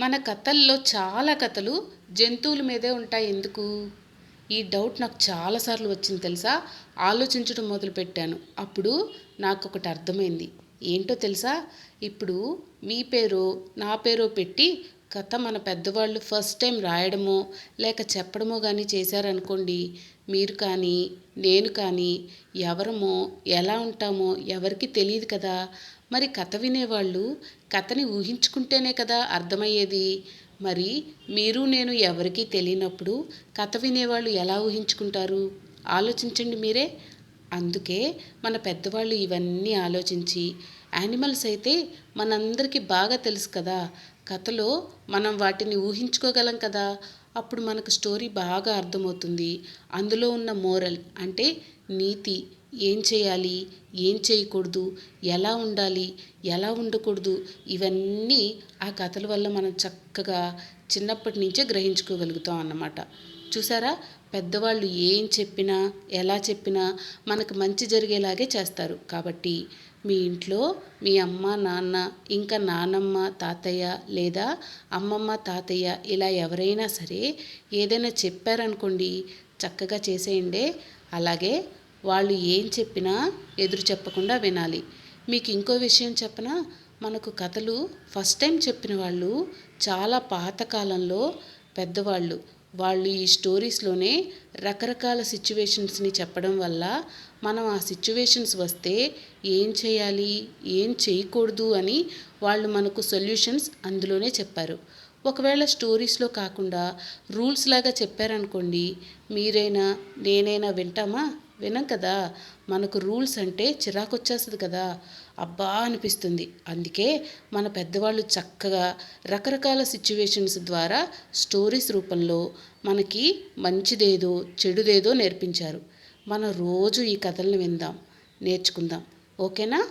మన కథల్లో చాలా కథలు జంతువుల మీదే ఉంటాయి. ఎందుకు? ఈ డౌట్ నాకు చాలాసార్లు వచ్చింది తెలుసా? ఆలోచించడం మొదలుపెట్టాను. అప్పుడు నాకు ఒకటి అర్థమైంది. ఏంటో తెలుసా? ఇప్పుడు మీ పేరు నా పేరు పెట్టి కథ మన పెద్దవాళ్ళు ఫస్ట్ టైం రాయడమో లేక చెప్పడమో కానీ చేశారనుకోండి మీరు కానీ నేను కానీ ఎవరమో ఎలా ఉంటామో ఎవరికి తెలియదు కదా? మరి కథ వినేవాళ్ళు కథని ఊహించుకుంటేనే కదా అర్థమయ్యేది. మరి మీరు నేను ఎవరికీ తెలియనప్పుడు కథ వినేవాళ్ళు ఎలా ఊహించుకుంటారు? ఆలోచించండి మీరే. అందుకే మన పెద్దవాళ్ళు ఇవన్నీ ఆలోచించి యానిమల్స్ అయితే మనందరికీ బాగా తెలుసు కదా. కథలో మనం వాటిని ఊహించుకోగలం కదా. అప్పుడు మనకు స్టోరీ బాగా అర్థమవుతుంది. అందులో ఉన్న మోరల్ అంటే నీతి. ఏం చేయాలి? ఏం చేయకూడదు? ఎలా ఉండాలి? ఎలా ఉండకూడదు? ఇవన్నీ ఆ కథల వల్ల మనం చక్కగా చిన్నప్పటి నుంచే గ్రహించుకోగలుగుతాం అన్నమాట. చూసారా? పెద్దవాళ్ళు ఏం చెప్పినా ఎలా చెప్పినా మనకు మంచి జరిగేలాగే చేస్తారు. కాబట్టి మీ ఇంట్లో మీ అమ్మ నాన్న ఇంకా నానమ్మ తాతయ్య లేదా అమ్మమ్మ తాతయ్య ఇలా ఎవరైనా సరే ఏదైనా చెప్పారనుకోండి చక్కగా చేసేయండి. అలాగే వాళ్ళు ఏం చెప్పినా ఎదురు చెప్పకుండా వినాలి. మీకు ఇంకో విషయం చెప్పనా? మనకు కథలు ఫస్ట్ టైం చెప్పిన వాళ్ళు చాలా పాతకాలంలో పెద్దవాళ్ళు. వాళ్ళు ఈ స్టోరీస్లోనే రకరకాల సిచ్యువేషన్స్ని చెప్పడం వల్ల మనం ఆ సిచ్యువేషన్స్ వస్తే ఏం చేయాలి ఏం చేయకూడదు అని వాళ్ళు మనకు సొల్యూషన్స్ అందులోనే చెప్పారు. ఒకవేళ స్టోరీస్లో కాకుండా రూల్స్ లాగా చెప్పారనుకోండి మీరైనా నేనైనా వింటామా? వినం కదా మనకు రూల్స్ అంటే చిరాకు వచ్చేస్తుంది కదా. అబ్బా అనిపిస్తుంది. అందుకే మన పెద్దవాళ్ళు చక్కగా రకరకాల సిచ్యువేషన్స్ ద్వారా స్టోరీస్ రూపంలో మనకి మంచిదేదో చెడుదేదో నేర్పించారు. మనం రోజు ఈ కథలను విందాం నేర్చుకుందాం. ఓకేనా?